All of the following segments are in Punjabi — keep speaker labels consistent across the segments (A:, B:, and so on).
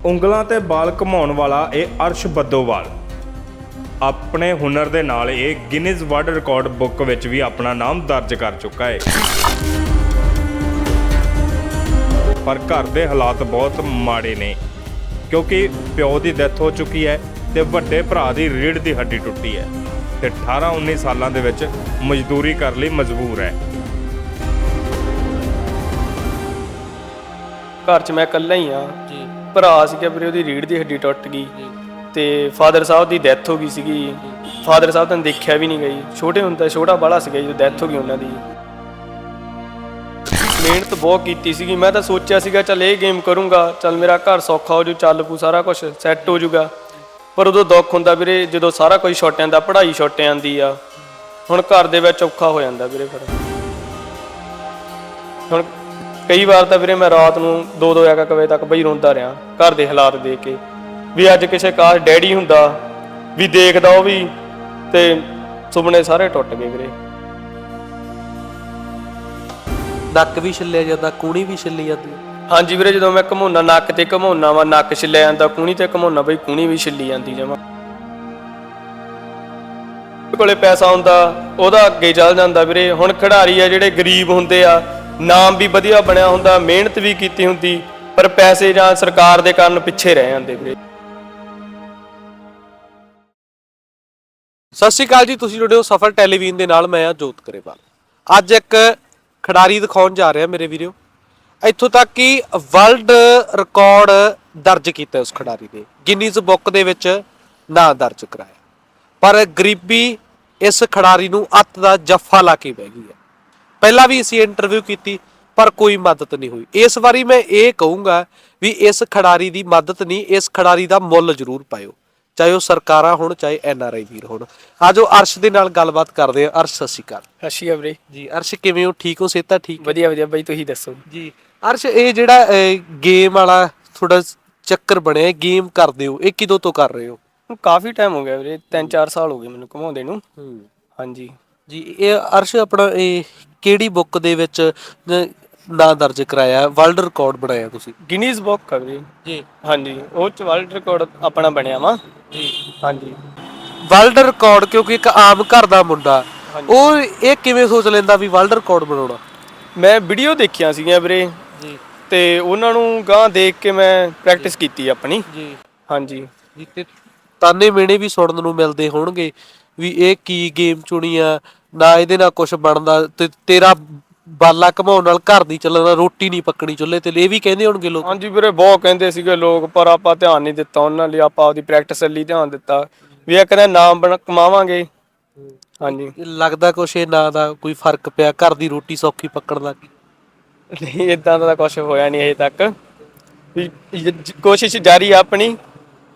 A: ਉਂਗਲਾਂ ਤੇ ਬਾਲ ਘਮਾਉਣ ਵਾਲਾ ਇਹ ਅਰਸ਼ ਬੱਦੋਵਾਲ। ਆਪਣੇ ਹੁਨਰ ਦੇ ਨਾਲ ਇਹ ਗਿਨੀਜ਼ ਵਰਲਡ ਰਿਕਾਰਡ ਬੁੱਕ ਵਿੱਚ ਵੀ ਆਪਣਾ ਨਾਮ ਦਰਜ ਕਰ ਚੁੱਕਾ ਹੈ। ਪਰ ਘਰ ਦੇ ਹਾਲਾਤ ਬਹੁਤ ਮਾੜੇ ਨੇ, ਕਿਉਂਕਿ ਪਿਓ ਦੀ ਡੈਥ ਹੋ ਚੁੱਕੀ ਹੈ ਤੇ ਵੱਡੇ ਭਰਾ ਦੀ ਰੀੜ੍ਹ ਦੀ ਹੱਡੀ ਟੁੱਟੀ ਹੈ ਤੇ 18 19 ਸਾਲਾਂ ਦੇ ਵਿੱਚ ਮਜ਼ਦੂਰੀ ਕਰਨ ਲਈ ਮਜਬੂਰ ਹੈ।
B: ਘਰ 'ਚ ਮੈਂ ਇਕੱਲਾ ਹੀ ਆ ਭਰਾ ਸੀਗਾ ਵੀਰੇ ਉਹਦੀ ਰੀੜ ਦੀ ਹੱਡੀ ਟੁੱਟ ਗਈ ਤੇ ਫਾਦਰ ਸਾਹਿਬ ਦੀ ਡੈਥ ਹੋ ਗਈ ਸੀਗੀ। ਫਾਦਰ ਸਾਹਿਬ ਤਾਂ ਦੇਖਿਆ ਵੀ ਨਹੀਂ ਗਈ ਛੋਟੇ ਹੁੰਦਾ ਛੋਟਾ ਬਾਲਾ ਸੀਗਾ ਜਦੋਂ ਡੈਥ ਹੋ ਗਈ ਉਹਨਾਂ ਦੀ। ਮਿਹਨਤ ਬਹੁਤ ਕੀਤੀ ਸੀਗੀ। ਮੈਂ ਤਾਂ ਸੋਚਿਆ ਸੀਗਾ ਚੱਲ ਇਹ ਗੇਮ ਕਰੂੰਗਾ ਚੱਲ ਮੇਰਾ ਘਰ ਸੌਖਾ ਹੋ ਜੂ ਚੱਲ ਪੂ ਸਾਰਾ ਕੁਝ ਸੈੱਟ ਹੋ ਜੂਗਾ। ਪਰ ਉਦੋਂ ਦੁੱਖ ਹੁੰਦਾ ਵੀਰੇ ਜਦੋਂ ਸਾਰਾ ਕੁਝ ਛੁੱਟ ਜਾਂਦਾ ਪੜ੍ਹਾਈ ਛੁੱਟ ਜਾਂਦੀ ਆ। ਹੁਣ ਘਰ ਦੇ ਵਿੱਚ ਔਖਾ ਹੋ ਜਾਂਦਾ ਵੀਰੇ ਫਿਰ। ਹੁਣ ਕਈ ਵਾਰ ਤਾਂ ਵੀਰੇ ਮੈਂ ਰਾਤ ਨੂੰ 2-2 ਇੱਕ ਵਜੇ ਤੱਕ ਬਈ ਰੋਂਦਾ ਰਿਹਾ ਘਰ ਦੇ ਹਾਲਾਤ ਦੇਖ ਕੇ। ਵੀ ਅੱਜ ਕਿਸੇ ਕਾਰ ਡੈਡੀ ਹੁੰਦਾ ਵੀ ਦੇਖਦਾ ਉਹ ਵੀ ਤੇ ਸੁਪਨੇ ਸਾਰੇ ਟੁੱਟ ਗਏ ਵੀਰੇ।
C: ਨੱਕ ਵੀ ਛਿੱਲਿਆ ਜਾਂਦਾ ਕੂਣੀ ਵੀ ਛਿੱਲੀ ਜਾਂਦੀ।
B: ਹਾਂਜੀ ਵੀਰੇ ਜਦੋਂ ਮੈਂ ਘਮੋਨਾ ਨੱਕ ਤੇ ਘਮੋਨਾ ਵਾ ਨੱਕ ਛਿੱਲਿਆ ਜਾਂਦਾ ਕੂਣੀ ਤੇ ਘਮੋਨਾ ਬਈ ਕੂਣੀ ਵੀ ਛਿੱਲੀ ਜਾਂਦੀ ਜਮਾ। ਕੋਲੇ ਪੈਸਾ ਹੁੰਦਾ ਉਹਦਾ ਅੱਗੇ ਚੱਲ ਜਾਂਦਾ ਵੀਰੇ। ਹੁਣ ਖਿਡਾਰੀ ਆ ਜਿਹੜੇ ਗਰੀਬ ਹੁੰਦੇ ਆ ਨਾਮ ਵੀ ਵਧੀਆ ਬਣਿਆ ਹੁੰਦਾ, ਮਿਹਨਤ ਵੀ ਕੀਤੀ ਹੁੰਦੀ, ਪਰ ਪੈਸੇ ਜਾਂ ਸਰਕਾਰ ਦੇ ਕਾਰਨ ਪਿੱਛੇ ਰਹਿ ਜਾਂਦੇ ਵੀਰੇ।
C: ਸਤਿ ਸ਼੍ਰੀ ਅਕਾਲ ਜੀ, ਤੁਸੀਂ ਜੁੜੇ ਹੋ ਸਫਲ ਟੈਲੀਵਿਜ਼ਨ ਦੇ ਨਾਲ, ਮੈਂ ਆ ਜੋਤ ਕਰੇਵਾਲ। ਅੱਜ ਇੱਕ ਖਿਡਾਰੀ ਦਿਖਾਉਣ ਜਾ ਰਿਹਾ ਮੇਰੇ ਵੀਰੋ। ਇੱਥੋਂ ਤੱਕ ਕਿ ਵਰਲਡ ਰਿਕਾਰਡ ਦਰਜ ਕੀਤਾ ਉਸ ਖਿਡਾਰੀ ਨੇ। ਗਿਨੀਜ਼ ਬੁੱਕ ਦੇ ਵਿੱਚ ਨਾਂ ਦਰਜ ਕਰਾਇਆ। ਪਰ ਗਰੀਬੀ ਇਸ ਖਿਡਾਰੀ ਨੂੰ ਅੱਤ ਦਾ ਜੱਫਾ ਲਾ ਕੇ ਬਹਿ ਗਈ ਹੈ। ਪਹਿਲਾਂ ਵੀ ਅਸੀਂ ਇੰਟਰਵਿਊ ਕੀਤੀ ਪਰ ਕੋਈ ਮਦਦ ਨਹੀਂ ਹੋਈ। ਇਸ ਵਾਰੀ ਮੈਂ ਇਹ ਕਹੂੰਗਾ ਵੀ ਇਸ ਖਿਡਾਰੀ ਦੀ ਮਦਦ ਨਹੀਂ ਇਸ ਖਿਡਾਰੀ ਦਾ ਮੁੱਲ ਜ਼ਰੂਰ ਪਾਇਓ। ਚਾਹੇ ਉਹ ਸਰਕਾਰਾਂ ਹੋਣ ਚਾਹੇ ਐਨ ਆਰ ਆਈ ਵੀਰ ਹੋਣ। ਆਜੋ ਅਰਸ਼ ਦੇ ਨਾਲ ਗੱਲਬਾਤ ਕਰਦੇ ਆ ਅਰਸ਼ ਸਤਿ ਸ਼੍ਰੀ ਅਕਾਲ।
B: ਵੀਰੇ।
C: ਜੀ ਅਰਸ਼ ਕਿਵੇਂ ਹੋ? ਠੀਕ ਹੋ? ਸਿਹਤ ਠੀਕ
B: ਵਧੀਆ ਵਧੀਆ ਬਾਈ ਤੁਸੀਂ ਦੱਸੋ?
C: ਜੀ ਅਰਸ਼ ਇਹ ਜਿਹੜਾ ਗੇਮ ਵਾਲਾ ਥੋੜਾ ਚੱਕਰ ਬਣਿਆ ਗੇਮ ਕਰਦੇ ਹੋ। ਇਹ ਕਿਦੋਂ ਤੋਂ ਕਰ ਰਹੇ ਹੋ?
B: ਕਾਫੀ ਟਾਈਮ ਹੋ ਗਿਆ ਵੀਰੇ 3-4 ਸਾਲ ਹੋ ਗਏ ਮੈਨੂੰ ਘਮਾਉਂਦੇ ਨੂੰ। ਹਾਂਜੀ।
C: ਜੀ ਇਹ ਅਰਸ਼ ਆਪਣਾ ਇਹ ਕਿਹੜੀ ਬੁੱਕ ਦੇ ਵਿੱਚ ਨ- ਦਰਜ ਕਰਾਇਆ? ਵਰਲਡ ਰਿਕਾਰਡ ਬਣਾਇਆ ਤੁਸੀਂ?
B: ਗਿਨੀਜ਼ ਬੁੱਕ ਆ ਵੀਰੇ।
C: ਜੀ।
B: ਹਾਂਜੀ ਉਹ ਚ ਵਰਲਡ ਰਿਕਾਰਡ ਆਪਣਾ ਬਣਿਆ ਵਾ।
C: ਜੀ।
B: ਹਾਂਜੀ।
C: ਵਰਲਡ ਰਿਕਾਰਡ ਕਿਉਂਕਿ ਇੱਕ ਆਮ ਘਰ ਦਾ ਮੁੰਡਾ। ਉਹ ਇਹ ਕਿਵੇਂ ਸੋਚ ਲੈਂਦਾ ਵੀ ਵਰਲਡ ਰਿਕਾਰਡ ਬਣਾਉਣਾ?
B: ਮੈਂ ਵੀਡੀਓ ਦੇਖੀਆਂ ਸੀਗੀਆਂ ਵੀਰੇ।
C: ਜੀ।
B: ਤੇ ਉਹਨਾਂ ਨੂੰ ਗਾਂ ਦੇਖ ਕੇ ਮੈਂ ਪ੍ਰੈਕਟਿਸ ਕੀਤੀ ਆਪਣੀ।
C: ਜੀ।
B: ਹਾਂਜੀ।
C: ਜੀ ਤੇ ਤਾਨੇ ਮੇਣੇ ਵੀ ਸੁਣਨ ਨੂੰ ਮਿਲਦੇ ਹੋਣਗੇ ਵੀ ਇਹ ਕੀ ਗੇਮ ਚੁਣੀ ਆ ਨਾ ਇਹਦੇ ਨਾਲ ਕੁਝ ਬਣਦਾ ਤੇ ਤੇਰਾ ਬਾਲਾ ਘਮਾਉਣ ਨਾਲ ਘਰ ਨਹੀਂ ਚੱਲਣਾ ਰੋਟੀ ਨਹੀਂ ਪੱਕਣੀ ਚੁੱਲ੍ਹੇ ਤੇ ਇਹ ਵੀ ਕਹਿੰਦੇ ਹੋਣਗੇ ਲੋਕ?
B: ਹਾਂਜੀ ਵੀਰੇ ਬਹੁਤ ਕਹਿੰਦੇ ਸੀਗੇ ਲੋਕ ਪਰ ਆਪਾਂ ਧਿਆਨ ਨਹੀਂ ਦਿੱਤਾ ਉਹਨਾਂ ਲਈ ਆਪਾਂ ਆਪਦੀ ਪ੍ਰੈਕਟਿਸ ਲਈ ਧਿਆਨ ਦਿੱਤਾ। ਵੀ ਇੱਕ ਦਿਨ ਨਾਮ ਬਣ ਕਮਾਵਾਂਗੇ। ਹਾਂਜੀ।
C: ਲੱਗਦਾ ਕੁਛ ਇਹ ਨਾ ਦਾ ਕੋਈ ਫ਼ਰਕ ਪਿਆ ਘਰ ਦੀ ਰੋਟੀ ਸੌਖੀ ਪੱਕਣ ਲੱਗੀ
B: ਨਹੀਂ ਇਦਾਂ ਦਾ ਕੁਝ ਹੋਇਆ ਨਹੀਂ ਅਜੇ ਤੱਕ। ਵੀ ਜ- ਜ- ਕੋਸ਼ਿਸ਼ ਜਾਰੀ ਆ ਆਪਣੀ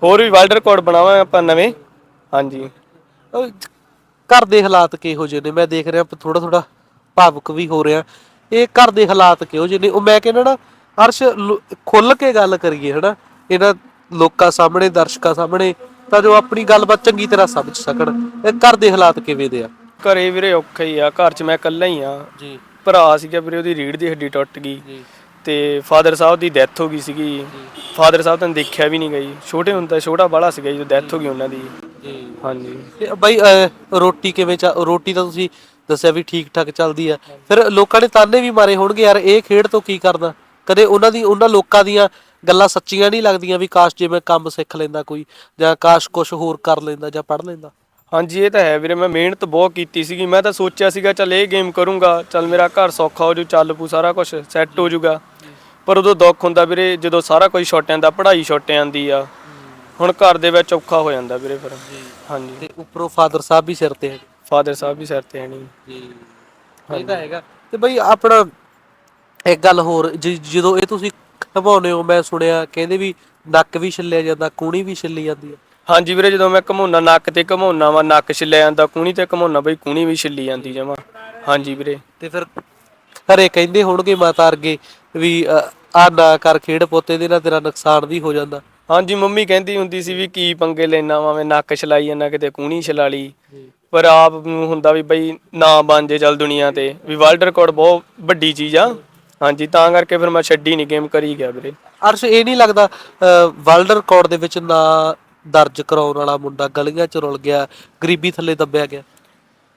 B: ਹੋਰ ਵੀ ਵਰਲਡ ਰਿਕਾਰਡ ਬਣਾਵਾਂਗੇ ਆਪਾਂ ਨਵੇਂ। ਹਾਂਜੀ।
C: ਘਰ ਦੇ ਹਾਲਾਤ ਕਿਹੋ ਜਿਹੇ ਨੇ? ਮੈਂ ਦੇਖ ਰਿਹਾ ਥੋੜਾ ਥੋੜਾ ਭਾਵੁਕ ਵੀ ਹੋ ਰਿਹਾ। ਇਹ ਘਰ ਦੇ ਹਾਲਾਤ ਕਿਹੋ ਜਿਹੇ ਨੇ? ਉਹ ਮੈਂ ਕਹਿੰਦਾ ਨਾ ਅਰਸ਼ ਖੁੱਲ ਕੇ ਗੱਲ ਕਰੀਏ ਹਨਾ? ਇਹਨਾਂ ਲੋਕਾਂ ਸਾਹਮਣੇ ਦਰਸ਼ਕਾਂ ਸਾਹਮਣੇ ਤਾਂ ਜੋ ਆਪਣੀ ਗੱਲਬਾਤ ਚੰਗੀ ਤਰ੍ਹਾਂ ਸਮਝ ਸਕਣ। ਇਹ ਘਰ ਦੇ ਹਾਲਾਤ ਕਿਵੇਂ ਦੇ ਆ?
B: ਘਰੇ ਵੀਰੇ ਔਖਾ ਹੀ ਆ। ਘਰ 'ਚ ਮੈਂ ਇਕੱਲਾ ਹੀ ਆ।
C: ਜੀ।
B: ਭਰਾ ਸੀਗਾ ਵੀਰੇ ਉਹਦੀ ਰੀੜ ਦੀ ਹੱਡੀ ਟੁੱਟ ਗਈ।
C: ਜੀ।
B: ਤੇ ਫਾਦਰ ਸਾਹਿਬ ਦੀ ਡੈਥ ਹੋ ਗਈ ਸੀਗੀ। ਫਾਦਰ ਸਾਹਿਬ ਤਾਂ ਦੇਖਿਆ ਵੀ ਨਹੀਂ ਗਈ। ਛੋਟੇ ਹੁੰਦਾ ਛੋਟਾ ਬਾਲਾ ਸੀਗਾ ਜਦੋਂ ਡੈਥ ਹੋ ਗਈ ਉਹਨਾਂ ਦੀ। ਹਾਂਜੀ।
C: ਤੇ ਬਾਈ ਅਹ, ਰੋਟੀ ਕਿਵੇਂ ਚਾ ਰੋਟੀ ਤਾਂ ਤੁਸੀਂ ਦੱਸਿਆ ਵੀ ਠੀਕ ਠਾਕ ਚੱਲਦੀ ਆ। ਫਿਰ ਲੋਕਾਂ ਨੇ ਤਾਨੇ ਵੀ ਮਾਰੇ ਹੋਣਗੇ ਯਾਰ ਇਹ ਖੇਡ ਤੋਂ ਕੀ ਕਰਦਾ ਕਦੇ ਉਹਨਾਂ ਦੀ ਉਹਨਾਂ ਲੋਕਾਂ ਦੀਆਂ ਗੱਲਾਂ ਸੱਚੀਆਂ ਨਹੀਂ ਲੱਗਦੀਆਂ ਵੀ ਕਾਸ਼ ਜੇ ਮੈਂ ਕੰਮ ਸਿੱਖ ਲੈਂਦਾ ਕੋਈ ਜਾਂ ਕਾਸ਼ ਕੁਝ ਹੋਰ ਕਰ ਲੈਂਦਾ ਜਾਂ ਪੜ ਲੈਂਦਾ।
B: ਹਾਂਜੀ ਇਹ ਤਾਂ ਹੈ ਵੀਰੇ ਮੈਂ ਮਿਹਨਤ ਬਹੁਤ ਕੀਤੀ ਸੀਗੀ। ਮੈਂ ਤਾਂ ਸੋਚਿਆ ਸੀਗਾ ਚੱਲ ਇਹ ਗੇਮ ਕਰੂੰਗਾ ਚੱਲ ਮੇਰਾ ਘਰ ਸੌਖਾ ਹੋ ਜੂ ਚੱਲ ਪੂ ਸਾਰਾ ਕੁਝ ਸੈੱਟ ਹੋ ਜੂਗਾ। ਪਰ ਉਦੋਂ ਦੁੱਖ ਹੁੰਦਾ ਵੀਰੇ ਜਦੋਂ ਸਾਰਾ ਕੁਝ ਛੁੱਟ ਜਾਂਦਾ ਪੜ੍ਹਾਈ ਛੁੱਟ ਜਾਂਦੀ ਆ। ਹੁਣ ਘਰ ਦੇ ਵਿੱਚ ਔਖਾ ਹੋ ਜਾਂਦਾ ਵੀਰੇ ਫਿਰ। ਹਾਂਜੀ।
C: ਤੇ ਉੱਪਰੋਂ ਫਾਦਰ ਸਾਹਿਬ ਵੀ ਸਿਰ ਤੇ ਹੈ
B: ਫਾਦਰ ਸਾਹਿਬ ਵੀ ਸਿਰ ਤੇ ਹੈ ਨਹੀਂ
C: ਜੀ। ਇਹ ਤਾਂ ਹੈਗਾ। ਤੇ ਬਈ ਆਪਣਾ ਇੱਕ ਗੱਲ ਹੋਰ ਜ- ਜਦੋਂ ਇਹ ਤੁਸੀਂ ਘਮਾਉਨੇ ਹੋ ਮੈਂ ਸੁਣਿਆ ਕਹਿੰਦੇ ਵੀ ਨੱਕ ਵੀ ਛਿੱਲਿਆ ਜਾਂਦਾ ਕੂਣੀ ਵੀ ਛਿੱਲੀ ਜਾਂਦੀ ਹੈ।
B: ਹਾਂਜੀ ਵੀਰੇ ਜਦੋਂ ਮੈਂ ਘਮੋਨਾ ਨੱਕ ਤੇ ਘਮੋਨਾ ਵਾ ਨੱਕ ਛਿੱਲਿਆ ਜਾਂਦਾ ਕੂਣੀ ਤੇ ਘਮੋਨਾ ਬਈ ਕੂਣੀ ਵੀ ਛਿੱਲੀ ਜਾਂਦੀ ਜਮਾ। ਹਾਂਜੀ ਵੀਰੇ।
C: ਤੇ ਫਿਰ ਘਰੇ ਕਹਿੰਦੇ ਹੋਣਗੇ ਮਾਤਾ ਅਰਗੇ ਵੀ ਆ ਨਾ ਕਰ ਖੇਡ ਪੋਤੇ ਦੇ ਨਾਲ ਤੇਰਾ ਨੁਕਸਾਨ ਵੀ ਹੋ ਜਾਂਦਾ।
B: ਹਾਂਜੀ ਮੰਮੀ ਕਹਿੰਦੀ ਹੁੰਦੀ ਸੀ ਵੀ ਕੀ ਪੰਗੇ ਲੈਣਾ ਵਾ ਮੈਂ ਨੱਕ ਛਲਾਈ ਜਾਂਦਾ ਕਿਤੇ ਕੂਣੀ ਛਲਾ ਲਈ। ਪਰ ਆਪ ਨੂੰ ਹੁੰਦਾ ਵੀ ਬਈ ਨਾ ਬਣ ਜੇ ਚੱਲ ਦੁਨੀਆ ਤੇ। ਵੀ ਵਰਲਡ ਰਿਕਾਰਡ ਬਹੁਤ ਵੱਡੀ ਚੀਜ਼ ਆ। ਹਾਂਜੀ ਤਾਂ ਕਰਕੇ ਫਿਰ ਮੈਂ ਛੱਡੀ ਨਹੀਂ ਗੇਮ ਕਰੀ ਗਿਆ ਵੀਰੇ।
C: ਅਰਸ਼ ਇਹ ਨਹੀਂ ਲੱਗਦਾ ਵਰਲਡ ਰਿਕਾਰਡ ਦੇ ਵਿੱਚ ਨਾ ਦਰਜ ਕਰਾਉਣ ਵਾਲਾ ਮੁੰਡਾ ਗਲੀਆਂ 'ਚ ਰੁਲ ਗਿਆ ਗਰੀਬੀ ਥੱਲੇ ਦੱਬਿਆ ਗਿਆ।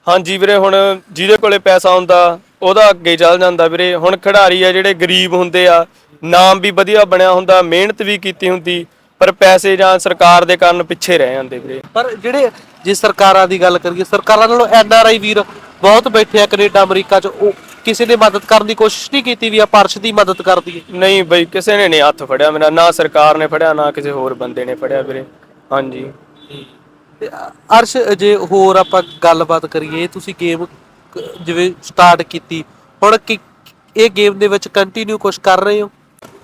B: ਹਾਂਜੀ ਵੀਰੇ ਹੁਣ ਜਿਹਦੇ ਕੋਲੇ ਪੈਸਾ ਹੁੰਦਾ ਉਹਦਾ ਅੱਗੇ ਚੱਲ ਜਾਂਦਾ ਵੀਰੇ। ਹੁਣ ਖਿਡਾਰੀ ਆ ਜਿਹੜੇ ਗਰੀਬ ਹੁੰਦੇ ਆ ਨਾਮ ਵੀ ਵਧੀਆ ਬਣਿਆ ਹੁੰਦਾ ਮਿਹਨਤ ਵੀ ਕੀਤੀ ਹੁੰਦੀ। ਪਰ ਪੈਸੇ ਜਾਂ ਸਰਕਾਰ ਦੇ ਕਾਰਨ ਪਿੱਛੇ ਰਹਿ ਜਾਂਦੇ ਵੀਰੇ।
C: ਪਰ ਜਿਹੜੇ ਜੇ ਸਰਕਾਰਾਂ ਦੀ ਗੱਲ ਕਰੀਏ ਸਰਕਾਰਾਂ ਨਾਲੋਂ ਐਨ ਆਰ ਆਈ ਵੀਰ ਬਹੁਤ ਬੈਠੇ ਆ ਕੈਨੇਡਾ ਅਮਰੀਕਾ 'ਚ ਉਹ ਕਿਸੇ ਨੇ ਮਦਦ ਕਰਨ ਦੀ ਕੋਸ਼ਿਸ਼ ਨਹੀਂ ਕੀਤੀ ਵੀ ਆ ਪਰਸ਼ ਦੀ ਮਦਦ ਕਰ ਦਈਏ।
B: ਨਹੀਂ ਬਈ ਕਿਸੇ ਨੇ ਨਹੀਂ ਹੱਥ ਫੜਿਆ ਮੇਰਾ ਨਾ ਸਰਕਾਰ ਨੇ ਫੜਿਆ ਨਾ ਕਿਸੇ ਹੋਰ ਬੰਦੇ ਨੇ ਫੜਿਆ ਵੀਰੇ। ਹਾਂਜੀ।
C: ਤੇ ਅ- ਅਰਸ਼ ਜੇ ਹੋਰ ਆਪਾਂ ਗੱਲਬਾਤ ਕਰੀਏ ਤੁਸੀਂ ਗੇਮ ਜਿਵੇਂ ਸਟਾਰਟ ਕੀਤੀ ਹੁਣ ਕੀ ਇਹ ਗੇਮ ਦੇ ਵਿੱਚ ਕੰਟੀਨਿਊ ਕੁਝ ਕਰ ਰਹੇ ਹੋ?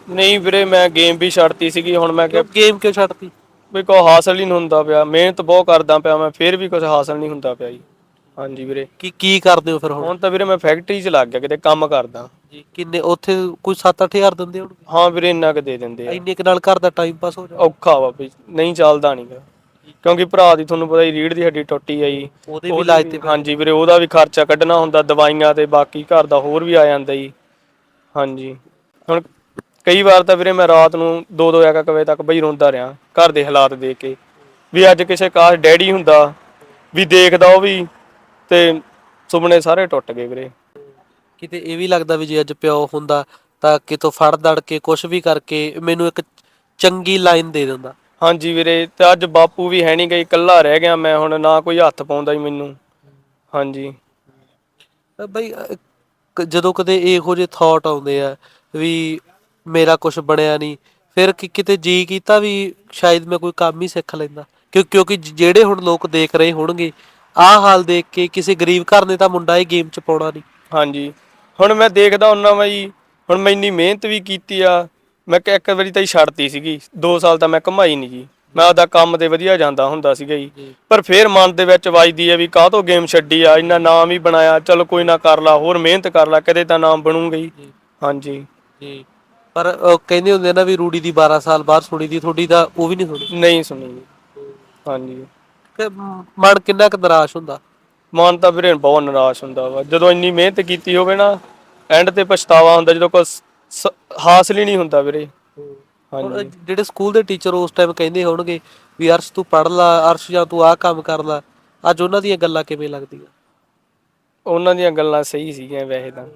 B: ਨਹੀਂ ਵੀਰੇ ਮੈਂ ਗੇਮ ਵੀ ਛੱਡਤੀ ਸੀਗੀ ਹੁਣ ਮੈਂ ਕਿਹਾ
C: ਗੇਮ ਕਿਉਂ ਛੱਡਤੀ?
B: ਵੀ ਕੋ ਹਾਸਲ ਹੀ ਨਹੀਂ ਹੁੰਦਾ ਪਿਆ। ਮਿਹਨਤ ਬਹੁਤ ਕਰਦਾ ਪਿਆ ਮੈਂ ਫਿਰ ਵੀ ਕੁਝ ਹਾਸਲ ਨਹੀਂ ਹੁੰਦਾ ਪਿਆ ਜੀ। ਹਾਂਜੀ ਵੀਰੇ।
C: ਕੀ ਕੀ ਕਰਦੇ ਹੋ ਫਿਰ ਹੁਣ?
B: ਹੁਣ ਤਾਂ ਵੀਰੇ ਮੈਂ ਫੈਕਟਰੀ 'ਚ ਲੱਗ ਗਿਆ ਕਿਤੇ ਕੰਮ ਕਰਦਾ।
C: ਜੀ ਕਿੰਨੇ ਉੱਥੇ ਕੋਈ 7-8000 ਦਿੰਦੇ ਹੋਣਗੇ?
B: ਹਾਂ ਵੀਰੇ ਇੰਨਾ ਕੁ ਦੇ ਦਿੰਦੇ ਆ।
C: ਇੰਨੇ ਕੁ ਨਾਲ ਘਰ ਦਾ ਟਾਈਮ ਪਾਸ ਹੋ ਜਾਂਦਾ?
B: ਔਖਾ ਵਾ ਵੀ ਨਹੀਂ ਚੱਲਦਾ ਨਹੀਂਗਾ ਕਿਉਂਕਿ ਭਰਾ ਦੀ ਤੁਹਾਨੂੰ ਪਤਾ ਹੀ ਰੀੜ ਦੀ ਹੱਡੀ ਟੁੱਟੀ ਆ ਜੀ।
C: ਉਹਦੇ ਵੀ ਇਲਾਜ ਤੇ
B: ਹਾਂਜੀ ਵੀਰੇ ਉਹਦਾ ਵੀ ਖਰਚਾ ਕੱਢਣਾ ਹੁੰਦਾ ਦਵਾਈਆਂ ਤੇ ਬਾਕੀ ਘਰ ਦਾ ਹੋਰ ਵੀ ਆ ਜਾਂਦਾ ਜੀ। ਹਾਂਜੀ। ਹੁਣ ਕਈ ਵਾਰ ਤਾਂ ਵੀਰੇ ਮੈਂ ਰਾਤ ਨੂੰ 2-2 ਇੱਕ ਵਜੇ ਤੱਕ ਬਈ ਰੋਂਦਾ ਰਿਹਾ ਘਰ ਦੇ ਹਾਲਾਤ ਦੇਖ ਕੇ। ਵੀ ਅੱਜ ਕਿਸੇ ਕਾਸ਼ ਡੈਡੀ ਹੁੰਦਾ ਵੀ ਦੇਖਦਾ ਉਹ ਵੀ ਤੇ ਸੁਪਨੇ ਸਾਰੇ ਟੁੱਟ ਗਏ ਵੀਰੇ।
C: ਕਿਤੇ ਇਹ ਵੀ ਲੱਗਦਾ ਵੀ ਜੇ ਅੱਜ ਪਿਓ ਹੁੰਦਾ ਤਾਂ ਕਿਤੋਂ ਫੜ ਦੜ ਕੇ ਕੁਝ ਵੀ ਕਰਕੇ ਮੈਨੂੰ ਇੱਕ ਚੰਗੀ ਲਾਈਨ ਦੇ ਦਿੰਦਾ।
B: ਹਾਂਜੀ ਵੀਰੇ ਤੇ ਅੱਜ ਬਾਪੂ ਵੀ ਹੈ ਨਹੀਂ ਗਈ ਇਕੱਲਾ ਰਹਿ ਗਿਆ ਮੈਂ ਹੁਣ ਨਾ ਕੋਈ ਹੱਥ ਪਾਉਂਦਾ ਹੀ ਮੈਨੂੰ। ਹਾਂਜੀ।
C: ਬਈ ਜਦੋਂ ਕਦੇ ਇਹੋ ਜਿਹੇ ਥਾਟ ਆਉਂਦੇ ਆ ਵੀ ਮੇਰਾ ਕੁਝ ਬਣਿਆ ਨਹੀਂ। ਫਿਰ ਕਿ ਕਿਤੇ ਜੀ ਕੀਤਾ ਵੀ ਸ਼ਾਇਦ ਮੈਂ ਕੋਈ ਕੰਮ ਹੀ ਸਿੱਖ ਲੈਂਦਾ। ਕਿਉਂ ਕਿਉਂਕਿ ਜਿਹੜੇ ਹੁਣ ਲੋਕ ਦੇਖ ਰਹੇ ਹੋਣਗੇ ਆਹ ਹਾਲ ਦੇਖ ਕੇ ਕਿਸੇ ਗਰੀਬ ਘਰ ਨੇ ਤਾਂ ਮੁੰਡਾ ਇਹ ਗੇਮ 'ਚ ਪਾਉਣਾ ਨਹੀਂ।
B: ਹਾਂਜੀ। ਹੁਣ ਮੈਂ ਦੇਖਦਾ ਹੁੰਨਾ ਵਾ ਜੀ ਹੁਣ ਮੈਂ ਇੰਨੀ ਮਿਹਨਤ ਵੀ ਕੀਤੀ ਆ ਮੈਂ ਕਿ ਇੱਕ ਵਾਰੀ ਤਾਂ ਹੀ ਛੱਡਤੀ ਸੀਗੀ। 2 ਸਾਲ ਤਾਂ ਮੈਂ ਕਮਾਈ ਨਹੀਂ ਜੀ। ਮੈਂ ਆਪਦਾ ਕੰਮ ਤੇ ਵਧੀਆ ਜਾਂਦਾ ਹੁੰਦਾ ਸੀਗਾ ਜੀ। ਪਰ ਫੇਰ ਮਨ ਦੇ ਵਿੱਚ ਵੱਜਦੀ ਹੈ ਵੀ ਕਾਹ ਤੋਂ ਗੇਮ ਛੱਡੀ ਆ ਇੰਨਾ ਨਾਮ ਹੀ ਬਣਾਇਆ ਚਲ ਕੋਈ ਨਾ ਕਰ ਲਾ ਹੋਰ ਮਿਹਨਤ ਕਰ ਲਾ ਕਦੇ ਤਾਂ ਨਾਮ ਬਣੂਗਾ ਹੀ। ਹਾਂਜੀ।
C: ਜੀ। ਪਰ ਕਹਿੰਦੇ ਹੁੰਦੇ ਨਾ ਵੀ ਰੂੜੀ ਦੀ 12 ਸਾਲ ਬਾਅਦ ਸੁਣੀ ਦੀ ਤੁਹਾਡੀ ਤਾਂ ਉਹ ਵੀ ਨਹੀਂ ਸੁਣੀ?
B: ਨਹੀਂ ਸੁਣੀ ਜੀ। ਹਾਂਜੀ।
C: ਕਿ ਮ- ਮਨ ਕਿੰਨਾ ਕੁ ਨਿਰਾਸ਼ ਹੁੰਦਾ?
B: ਮਨ ਤਾਂ ਵੀਰੇ ਬਹੁਤ ਨਿਰਾਸ਼ ਹੁੰਦਾ ਵਾ। ਜਦੋਂ ਇੰਨੀ ਮਿਹਨਤ ਕੀਤੀ ਹੋਵੇ ਨਾ ਐਂਡ ਤੇ ਪਛਤਾਵਾ ਹੁੰਦਾ ਜਦੋਂ ਕੁਝ ਹਾਸਲ ਹੀ ਨਹੀਂ ਹੁੰਦਾ ਵੀਰੇ।
C: ਹੁਣ
B: ਹਾਂਜੀ।
C: ਜਿਹੜੇ ਸਕੂਲ ਦੇ ਟੀਚਰ ਉਸ ਟਾਈਮ ਕਹਿੰਦੇ ਹੋਣਗੇ ਵੀ ਅਰਸ਼ ਤੂੰ ਪੜ ਲਾ ਅਰਸ਼ ਜਾਂ ਤੂੰ ਆਹ ਕੰਮ ਕਰ ਲਾ ਅੱਜ ਉਹਨਾਂ ਦੀਆਂ ਗੱਲਾਂ ਕਿਵੇਂ ਲੱਗਦੀਆਂ?
B: ਉਹਨਾਂ ਦੀਆਂ ਗੱਲਾਂ ਸਹੀ ਸੀਗੀਆਂ ਵੈਸੇ ਤਾਂ।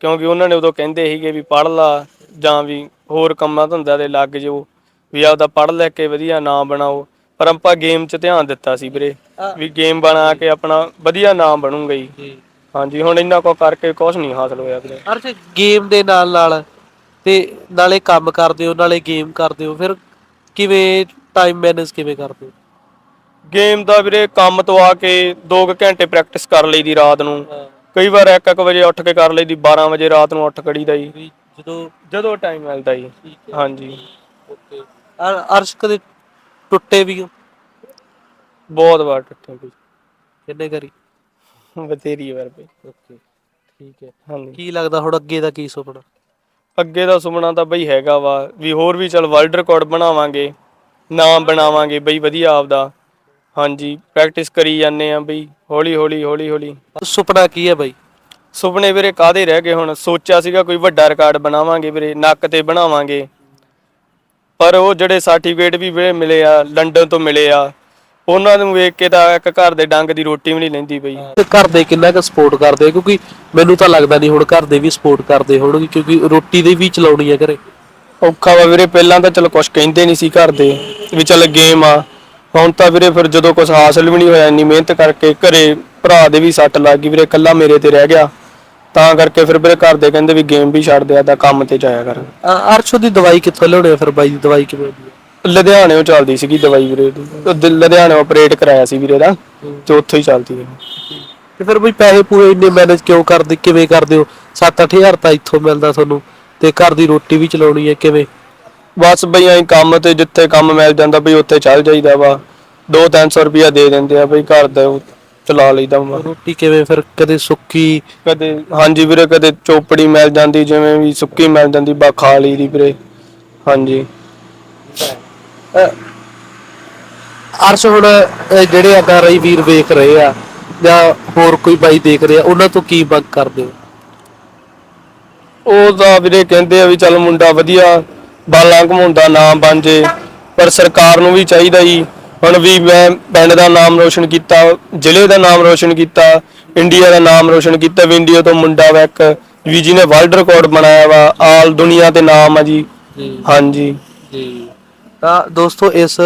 B: ਕਿਉਂਕਿ ਉਹਨਾਂ ਨੇ ਉਦੋਂ ਕਹਿੰਦੇ ਸੀਗੇ ਵੀ ਪੜ ਲਾ ਜਾਂ ਵੀ ਹੋਰ ਕੰਮਾਂ ਧੰਦਾ ਦੇ ਲੱਗ ਜਾਓ ਵੀ ਆਪਦਾ ਪੜ ਲੈ ਕੇ ਵਧੀਆ ਨਾਮ ਬਣਾਓ। ਪਰ ਆਪਾਂ ਗੇਮ 'ਚ ਧਿਆਨ ਦਿੱਤਾ ਸੀ ਵੀਰੇ ਵੀ ਗੇਮ ਬਣਾ ਕੇ ਆਪਣਾ ਵਧੀਆ ਨਾਮ ਬਣੂਗਾ ਜੀ।
C: ਜੀ।
B: ਹਾਂਜੀ ਹੁਣ ਇੰਨਾ ਕੋ ਕਰਕੇ ਕੁਝ ਨਹੀਂ ਹਾਸਲ ਹੋਇਆ ਵੀਰੇ।
C: ਅਰਸ਼ ਗੇਮ ਦੇ ਨਾਲ ਨਾਲ ਤੇ ਨਾਲੇ ਕੰਮ ਕਰਦੇ ਹੋ ਨਾਲੇ ਗੇਮ ਕਰਦੇ ਹੋ ਫਿਰ ਕਿਵੇਂ ਟਾਈਮ ਮੈਨੇਜ ਕਿਵੇਂ ਕਰਦੇ ਹੋ?
B: ਗੇਮ ਦਾ ਵੀਰੇ ਕੰਮ ਤੋਂ ਆ ਕੇ 2 ਘੰਟੇ ਪ੍ਰੈਕਟਿਸ ਕਰ ਲਈਦੀ ਰਾਤ ਨੂੰ। ਕਈ ਵਾਰ 1-1 ਵਜੇ ਉੱਠ ਕੇ ਕਰ ਲਈਦੀ 12 ਵਜੇ ਰਾਤ ਨੂੰ ਉੱਠ ਕੜੀਦਾ ਜੀ।
C: ਵੀ ਜਦੋਂ
B: ਜਦੋਂ ਟਾਈਮ ਮਿਲਦਾ ਜੀ।
C: ਠੀਕ ਹੈ।
B: ਹਾਂਜੀ।
C: ਓਕੇ। ਅਰਸ਼ ਕਦੇ ਟੁੱਟੇ ਵੀ ਹੋ?
B: ਬਹੁਤ ਵਾਰ ਟੁੱਟੇ ਵੀ।
C: ਕਿੰਨੇ ਕਰੀ?
B: ਬਥੇਰੀ ਵਾਰ ਬਈ
C: ਓਕੇ ਠੀਕ ਹੈ।
B: ਹਾਂਜੀ।
C: ਕੀ ਲੱਗਦਾ ਹੁਣ ਅੱਗੇ ਦਾ ਕੀ ਸੁਪਨਾ?
B: ਅੱਗੇ ਦਾ ਸੁਪਨਾ ਤਾਂ ਬਈ ਹੈਗਾ ਵਾ ਵੀ ਹੋਰ ਵੀ ਚਲ ਵਰਲਡ ਰਿਕਾਰਡ ਬਣਾਵਾਂਗੇ ਨਾਮ ਬਣਾਵਾਂਗੇ ਬਈ ਵਧੀਆ ਆਪਦਾ। ਹਾਂਜੀ ਪ੍ਰੈਕਟਿਸ ਕਰੀ ਜਾਂਦੇ ਆ ਬਈ। ਹੌਲੀ ਹੌਲੀ ਹੌਲੀ ਹੌਲੀ
C: ਸੁਪਨਾ ਕੀ ਹੈ ਬਾਈ?
B: ਸੁਪਨੇ ਵੀਰੇ ਕਾਦੇ ਰਹਿ ਗਏ ਹੁਣ? ਸੋਚਿਆ ਸੀਗਾ ਕੋਈ ਵੱਡਾ ਰਿਕਾਰਡ ਬਣਾਵਾਂਗੇ ਵੀਰੇ ਨੱਕ ਤੇ ਬਣਾਵਾਂਗੇ। ਪਰ ਉਹ ਜਿਹੜੇ ਸਰਟੀਫਿਕੇਟ ਵੀ ਵੀਰੇ ਮਿਲੇ ਆ ਲੰਡਨ ਤੋਂ ਮਿਲੇ ਆ ਉਹਨਾਂ ਨੂੰ ਵੇਖ ਕੇ ਤਾਂ ਇੱਕ ਘਰ ਦੇ ਡੰਗ ਦੀ ਰੋਟੀ ਵੀ ਨਹੀਂ ਲੈਂਦੀ ਬਈ
C: ਤੇ ਘਰ ਦੇ ਕਿੰਨਾ ਕੁ ਸਪੋਰਟ ਕਰਦੇ ਆ? ਕਿਉਂਕਿ ਮੈਨੂੰ ਤਾਂ ਲੱਗਦਾ ਨਹੀਂ ਹੁਣ ਘਰ ਦੇ ਵੀ ਸਪੋਰਟ ਕਰਦੇ ਹੋਣਗੇ ਕਿਉਂਕਿ ਰੋਟੀ ਦੇ ਵੀ ਚਲਾਉਣੀ ਆ ਘਰੇ।
B: ਔਖਾ ਵਾ ਵੀਰੇ ਪਹਿਲਾਂ ਤਾਂ ਚਲ ਕੁਝ ਕਹਿੰਦੇ ਨਹੀਂ ਸੀ ਘਰ ਦੇ ਵੀ ਚੱਲ ਗੇਮ ਆ। ਹੁਣ ਤਾਂ ਵੀਰੇ ਫਿਰ ਜਦੋਂ ਕੁਝ ਹਾਸਲ ਵੀ ਨਹੀਂ ਹੋਇਆ ਇੰਨੀ ਮਿਹਨਤ ਕਰਕੇ ਘਰੇ ਭਰਾ ਦੇ ਵੀ ਸੱਟ ਲੱਗ ਗਈ। ਵੀਰੇ ਇਕੱਲਾ ਮੇਰੇ ਤੇ ਰਹਿ ਗਿਆ। ਤਾਂ ਕਰਕੇ ਫਿਰ ਵੀਰੇ ਘਰ ਦੇ ਕਹਿੰਦੇ ਵੀ ਗੇਮ ਵੀ ਛੱਡ ਦਿਆ ਤਾਂ ਕੰਮ ਤੇ ਜਾਇਆ ਕਰ।
C: ਅ- ਅਰਸ਼ ਦੀ ਦਵਾਈ ਕਿੱਥੋਂ ਲਿਆਉਣੀ ਆ ਫਿਰ ਬਾਈ ਦੀ ਦਵਾਈ ਕਿਵੇਂ ਹੁੰਦੀ ਆ?
B: ਲੁਧਿਆਣੇੋਂ ਚੱਲਦੀ ਸੀਗੀ ਦਵਾਈ ਵੀਰੇ ਦੀ। ਉਹ ਦਿਲ- ਲੁਧਿਆਣੇੋਂ ਆਪਰੇਟ ਕਰਾਇਆ ਸੀ ਵੀਰੇ ਦਾ ਤੇ ਉੱਥੋਂ ਹੀ ਚੱਲਦੀ ਹੈ
C: ਤੇ ਫਿਰ ਬਈ ਪੈਸੇ ਪੂਰੇ ਇੰਨੇ ਮੈਨੇਜ ਕਿਉਂ ਕਰਦੇ ਕਿਵੇਂ ਕਰਦੇ ਹੋ? 7-8000 ਤਾਂ ਇੱਥੋਂ ਮਿਲਦਾ ਤੁਹਾਨੂੰ ਤੇ ਘਰ ਦੀ ਰੋਟੀ ਵੀ ਚਲਾਉਣੀ ਹੈ ਕਿਵੇਂ?
B: ਬਸ ਬਈ ਐਂ ਕੰਮ ਤੇ ਜਿੱਥੇ ਕੰਮ ਮਿਲ ਜਾਂਦਾ ਬਈ ਉੱਥੇ ਚੱਲ ਜਾਈਦਾ ਵਾ। 2-300 ਰੁਪਿਆ ਦੇ ਦਿੰਦੇ ਆ ਬਈ ਘਰ ਦਾ ਚਲਾ ਲਈਦਾ ਵਾ।
C: ਰੋਟੀ ਕਿਵੇਂ ਫਿਰ ਕਦੇ ਸੁੱਕੀ?
B: ਕਦੇ ਹਾਂਜੀ ਵੀਰੇ ਕਦੇ ਚੋਪੜੀ ਮਿਲ ਜਾਂਦੀ ਜਿਵੇਂ ਵੀ ਸੁੱਕੀ ਮਿਲ ਜਾਂਦੀ ਬਾ ਖਾ ਲਈਦੀ ਵੀਰੇ। ਹਾਂਜੀ।
C: ਅਰਸ਼ ਹੁਣ ਜਿਹੜੇ ਅਦਾ ਰਹੀ ਵੀਰ ਵੇਖ ਰਹੇ ਆ ਜਾਂ ਹੋਰ ਕੋਈ ਬਾਈ ਦੇਖ ਰਿਹਾ ਉਹਨਾਂ ਤੋਂ ਕੀ ਮੰਗ ਕਰਦੇ ਹੋ?
B: ਉਹ ਤਾਂ ਵੀਰੇ ਕਹਿੰਦੇ ਆ ਵੀ ਚੱਲ ਮੁੰਡਾ ਵਧੀਆ ਬਾਲਾਂ ਘਮਾਉਂਦਾ ਨਾਮ ਬਣ ਜੇ ਪਰ ਸਰਕਾਰ ਨੂੰ ਵੀ ਚਾਹੀਦਾ ਜੀ। ਹੁਣ ਵੀ ਮੈਂ ਪਿੰਡ ਦਾ ਨਾਮ ਰੋਸ਼ਨ ਕੀਤਾ ਜ਼ਿਲ੍ਹੇ ਦਾ ਨਾਮ ਰੋਸ਼ਨ ਕੀਤਾ ਇੰਡੀਆ ਦਾ ਨਾਮ ਰੋਸ਼ਨ ਕੀਤਾ ਵੀ ਇੰਡੀਆ ਤੋਂ ਮੁੰਡਾ ਵਾ ਇੱਕ ਵੀ ਜਿਹਨੇ ਵਰਲਡ ਰਿਕਾਰਡ ਬਣਾਇਆ ਵਾ ਆਲ ਦੁਨੀਆ ਤੇ ਨਾਮ ਆ ਜੀ। ਹਾਂਜੀ।
C: ਜੀ। ਤਾਂ ਦੋਸਤੋ ਇਸ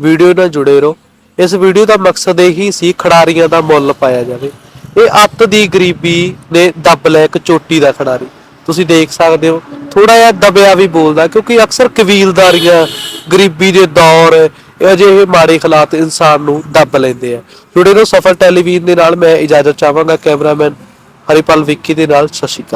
C: ਵੀਡੀਓ ਨਾਲ ਜੁੜੇ ਰਹੋ। ਇਸ ਵੀਡੀਓ ਦਾ ਮਕਸਦ ਇਹ ਹੀ ਸੀ ਖਿਡਾਰੀਆਂ ਦਾ ਮੁੱਲ ਪਾਇਆ ਜਾਵੇ। ਇਹ ਅੱਤ ਦੀ ਗਰੀਬੀ ਨੇ ਦੱਬ ਲਿਆ ਇੱਕ ਚੋਟੀ ਦਾ ਖਿਡਾਰੀ। ਤੁਸੀਂ ਦੇਖ ਸਕਦੇ ਹੋ ਥੋੜਾ ਜਿਹਾ ਦਬਿਆ ਵੀ ਬੋਲਦਾ ਕਿਉਂਕਿ ਅਕਸਰ ਕਬੀਲਦਾਰੀਆਂ ਗਰੀਬੀ ਦੇ ਦੌਰ ਅਜਿਹੇ ਮਾੜੇ ਹਾਲਾਤ ਇਨਸਾਨ ਨੂੰ ਦੱਬ ਲੈਂਦੇ ਆ। ਜੁੜੇ ਰਹੋ ਸਫਲ ਟੈਲੀਵਿਜ਼ਨ ਦੇ ਨਾਲ, ਮੈਂ ਇਜਾਜ਼ਤ ਚਾਹਾਂਗਾ ਕੈਮਰਾਮੈਨ ਹਰੀਪਾਲ ਵਿੱਕੀ ਦੇ ਨਾਲ, ਸਤਿ ਸ਼੍ਰੀ ਅਕਾਲ।